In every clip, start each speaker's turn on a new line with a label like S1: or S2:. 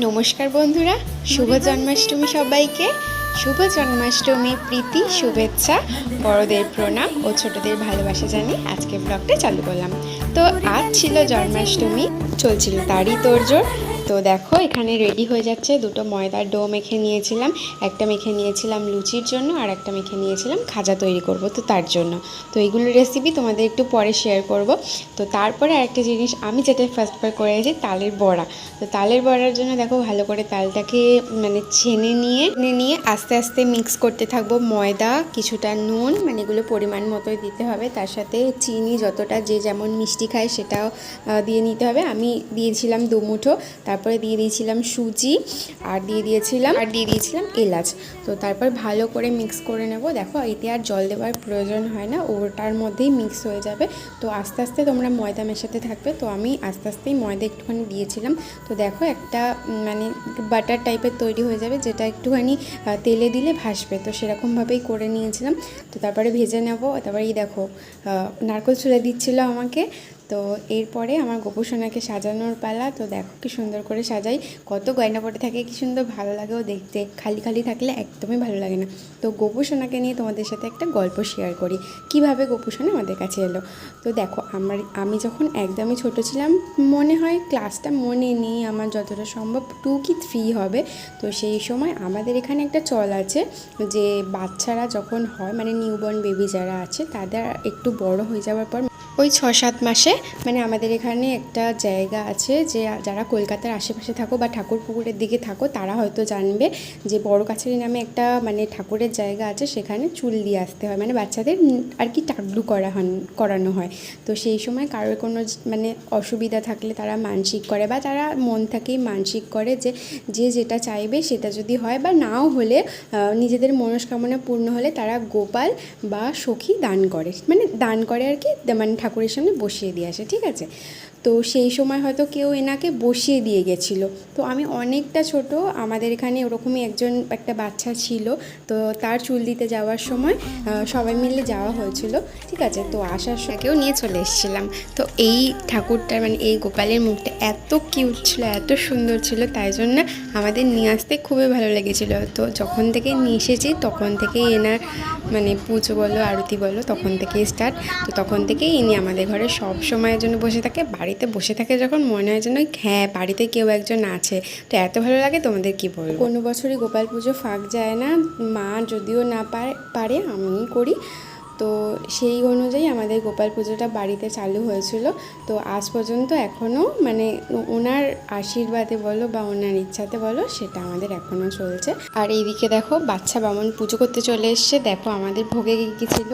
S1: নমস্কার বন্ধুরা, শুভ জন্মাষ্টমী সবাইকে। শুভ জন্মাষ্টমী, প্রীতি, শুভেচ্ছা, বড়দের প্রণাম ও ছোটদের ভালোবাসা জানিয়ে আজকে ব্লগটা চালু করলাম। তো আজ ছিল জন্মাষ্টমী, চলছিল তারই তোড়জোড়। তো দেখো, এখানে রেডি হয়ে যাচ্ছে দুটো ময়দার ডো মেখে নিয়েছিলাম। একটা মেখে নিয়েছিলাম লুচির জন্য, আর একটা মেখে নিয়েছিলাম খাজা তৈরি করব তো তার জন্য। তো এইগুলোর রেসিপি তোমাদের একটু পরে শেয়ার করব। তো তারপরে আরেকটা জিনিস, আমি যেটা ফার্স্টবার করেছি তালের বড়া। তো তালের বড়ার জন্য দেখো, ভালো করে তালটাকে মানে ছেনে নিয়ে নিয়ে আস্তে আস্তে মিক্স করতে থাকব ময়দা, কিছুটা নুন মানে এগুলো পরিমাণ মতোই দিতে হবে। তার সাথে চিনি যতটা, যে যেমন মিষ্টি খায় সেটাও দিয়ে নিতে হবে। আমি দিয়েছিলাম দু মুঠো, তারপরে দিয়ে দিয়েছিলাম সুজি আর দিয়ে দিয়েছিলাম, আর দিয়ে দিয়েছিলাম এলাচ। তো তারপর ভালো করে মিক্স করে নেব। দেখো, এতে আর জল দেওয়ার প্রয়োজন হয় না, ওটার মধ্যেই মিক্স হয়ে যাবে। তো আস্তে আস্তে তোমরা ময়দা মেশাতে থাকবে। তো আমি আস্তে আস্তেই ময়দা একটুখানি দিয়েছিলাম। তো দেখো, একটা মানে বাটার টাইপের তৈরি হয়ে যাবে, যেটা একটুখানি তেলে দিলে ভাসবে। তো সেরকমভাবেই করে নিয়েছিলাম। তো তারপরে ভেজে নেব। তারপরে এই দেখো নারকোল ছুলে দিচ্ছিল আমাকে। তো এরপরে আমার গোপুসোনাকে সাজানোর পালা, তো দেখো কি সুন্দর করে সাজাই। কত গয়না পড়ে থাকে, কি সুন্দর ভালো লাগেও দেখতে। খালি খালি থাকলে একদমই ভালো লাগে না। তো গোপুসোনাকে নিয়ে তোমাদের সাথে একটা গল্প শেয়ার করি। কীভাবে গোপুসোনা আমাদের কাছে এলো? তো দেখো, আমার, আমি যখন একদমই ছোট ছিলাম, মনে হয় ক্লাসটা মনে নেই আমার যতটা সম্ভব টু কি থ্রি হবে। তো সেই সময় আমাদের এখানে একটা চল আছে যে বাচ্চারা যখন হয় মানে নিউবর্ন বেবি যারা আছে, তাদের একটু বড় হয়ে যাওয়ার পর ওই ছ সাত মাসে মানে আমাদের এখানে একটা জায়গা আছে যে যারা কলকাতার আশেপাশে থাকো বা ঠাকুর পুকুরের দিকে থাকো, তারা হয়তো জানবে যে বড় কাছারি নামে একটা মানে ঠাকুরের জায়গা আছে, সেখানে চুল দিয়ে আসতে হয়। মানে বাচ্চাদের আর কি টাকলু করা হন, করানো হয়। তো সেই সময় কারোর কোনো মানে অসুবিধা থাকলে তারা মানসিক করে বা তারা মন থেকেই মানসিক করে যে যে যেটা চাইবে সেটা যদি হয় বা নাও হলে নিজেদের মনস্কামনা পূর্ণ হলে তারা গোপাল বা সখী দান করে। মানে দান করে আর কি মানে ঠাকুরের সামনে বসিয়ে দিয়ে আসে ঠিক আছে? তো সেই সময় হয়তো কেউ এনাকে বসিয়ে দিয়ে গেছিল। তো আমি অনেকটা ছোট, আমাদের এখানে ওরকমই একজন একটা বাচ্চা ছিল। তো তার চুল দিতে যাওয়ার সময় সবাই মিলে যাওয়া হয়েছিল। ঠিক আছে, তো আসার সময়কেও নিয়ে চলে এসেছিলাম। তো এই ঠাকুরটার মানে এই গোপালের মুখটা এত কিউট ছিল, এত সুন্দর ছিল, তাই জন্য আমাদের নিয়ে আসতে খুবই ভালো লেগেছিল। তো যখন থেকে নিয়ে এসেছি, তখন থেকেই এনার মানে পুজো বলো, আরতি বলো, তখন থেকেই স্টার্ট তো তখন থেকেই ইনি আমাদের ঘরে সব সময়ের জন্য বসে থাকে বাড়িতে বসে থাকে যখন মনে হয় যেন হ্যাঁ বাড়িতে কেউ একজন আছে। তো এত ভালো লাগে, তোমাদের কি বলব? কোনো বছরই গোপাল পুজো ফাঁক যায় না। মা যদিও না পারে আমি করি। তো সেই অনুযায়ী আমাদের গোপাল পুজোটা বাড়িতে চালু হয়েছিল। তো আজ পর্যন্ত এখনও মানে ওনার আশীর্বাদে বলো বা ওনার ইচ্ছাতে বলো সেটা আমাদের এখনও চলছে। আর এইদিকে দেখো বাচ্চা বামন পুজো করতে চলে এসছে। দেখো আমাদের ভোগে কী ছিল?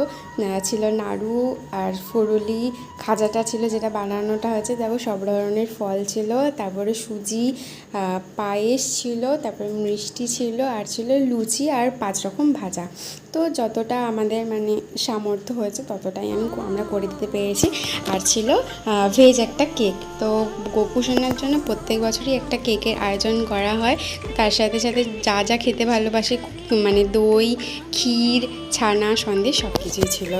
S1: ছিল নাড়ু আর ফুরুলি, খাজাটা ছিল যেটা বানানোটা হয়েছে। দেখো সব ধরনের ফল ছিল, তারপরে সুজি পায়েস ছিল, তারপরে মিষ্টি ছিল, আর ছিল লুচি আর পাঁচ রকম ভাজা। তো যতটা আমাদের মানে সামর্থ্য হয়েছে ততটাই আমি আমরা করে দিতে পেরেছি। আর ছিল ভেজ একটা কেক তো গোপুসোনার জন্য প্রত্যেক বছরই একটা কেকের আয়োজন করা হয়। তার সাথে সাথে যা যা খেতে ভালোবাসে মানে দই, ক্ষীর, ছানা, সন্দেশ সব কিছুই ছিল।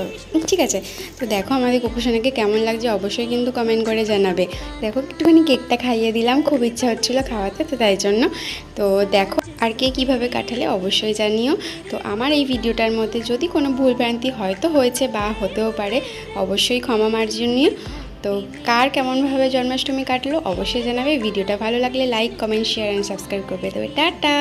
S1: ঠিক আছে? তো দেখো আমাদের গোপুসোনাকে কেমন লাগছে, অবশ্যই কিন্তু কমেন্ট করে জানাবে। দেখো একটুখানি কেকটা খাইয়ে দিলাম, খুব ইচ্ছা হচ্ছিল খাওয়াতে, তো তাই জন্য। তো দেখো আর কে কীভাবে কাটালে অবশ্যই জানিও। তো আমার এই ভিডিওটার মধ্যে যদি কোনো ভুলভ্রান্তি হয়তো হয়েছে বা হতেও পারে, অবশ্যই ক্ষমা মার্জনীয় তো কার কেমনভাবে জন্মাষ্টমী কাটলো অবশ্যই জানাবে। ভিডিওটা ভালো লাগলে like comment share and subscribe করবে তবে টাটা!